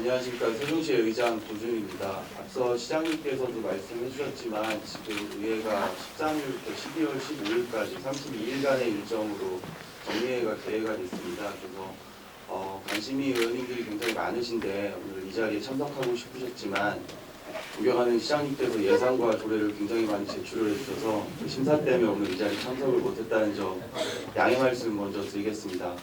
안녕하십니까 세종시의 의장 고준입니다. 앞서 시장님께서도 말씀해 주셨지만 지금 의회가 13일부터 12월 15일까지 32일간의 일정으로 정리회가 계획가 됐습니다. 그래서 어, 관심이 의원님들이 굉장히 많으신데 오늘 이 자리에 참석하고 싶으셨지만 존경하는 시장님께서 예산과 조례를 굉장히 많이 제출을 해주셔서 그 심사 때문에 오늘 이 자리에 참석을 못했다는 점 양해 말씀 먼저 드리겠습니다.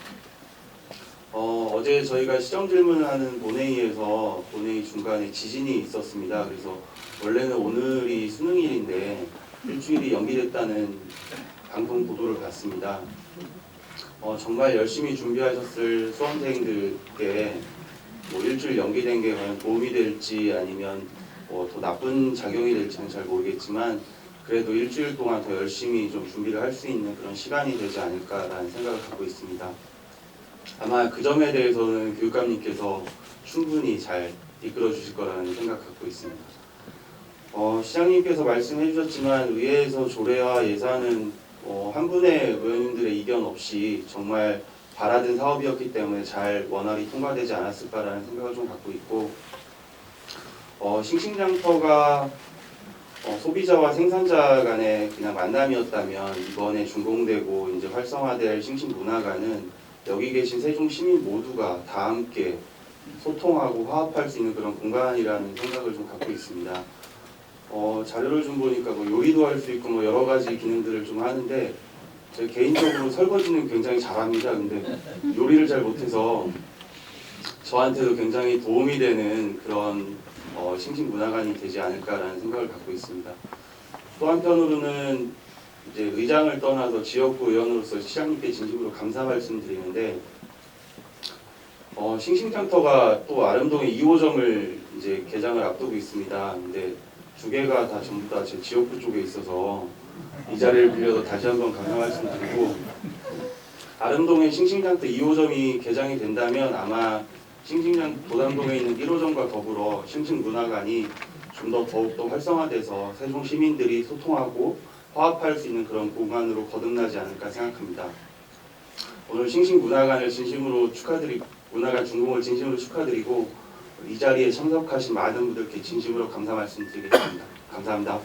어, 어제 저희가 시정 질문을 하는 본회의에서 본회의 중간에 지진이 있었습니다. 그래서 원래는 오늘이 수능일인데 일주일이 연기됐다는 방송 보도를 봤습니다. 어, 정말 열심히 준비하셨을 수험생들께 뭐 일주일 연기된 게 과연 도움이 될지 아니면 뭐 더 나쁜 작용이 될지는 잘 모르겠지만 그래도 일주일 동안 더 열심히 좀 준비를 할 수 있는 그런 시간이 되지 않을까라는 생각을 갖고 있습니다. 아마 그 점에 대해서는 교육감님께서 충분히 잘 이끌어 주실 거라는 생각 갖고 있습니다. 어, 시장님께서 말씀해 주셨지만 의회에서 조례와 예산은 어, 한 분의 의원님들의 이견 없이 정말 바라던 사업이었기 때문에 잘 원활히 통과되지 않았을까라는 생각을 좀 갖고 있고 어, 싱싱장터가 어, 소비자와 생산자 간의 그냥 만남이었다면 이번에 준공되고 이제 활성화될 싱싱 문화관은 여기 계신 세종 시민 모두가 다 함께 소통하고 화합할 수 있는 그런 공간이라는 생각을 좀 갖고 있습니다. 어, 자료를 좀 보니까 뭐 요리도 할 수 있고 뭐 여러 가지 기능들을 좀 하는데 제 개인적으로 설거지는 굉장히 잘합니다. 근데 요리를 잘 못해서 저한테도 굉장히 도움이 되는 그런 어, 싱싱문화관이 되지 않을까라는 생각을 갖고 있습니다. 또 한편으로는 이제 의장을 떠나서 지역구 의원으로서 시장님께 진심으로 감사 말씀드리는데 어, 싱싱장터가 또 아름동에 2호점을 이제 개장을 앞두고 있습니다. 근데 두 개가 다 전부 다 제 지역구 쪽에 있어서 이 자리를 빌려서 다시 한번 감사 말씀드리고 아름동에 싱싱장터 2호점이 개장이 된다면 아마 싱싱장 도담동에 있는 1호점과 더불어 싱싱문화관이 좀 더 더욱더 활성화돼서 세종 시민들이 소통하고 화합할 수 있는 그런 공간으로 거듭나지 않을까 생각합니다. 오늘 싱싱 문화관을 진심으로 축하드리 문화관 준공을 진심으로 축하드리고 이 자리에 참석하신 많은 분들께 진심으로 감사 말씀드리겠습니다. 감사합니다.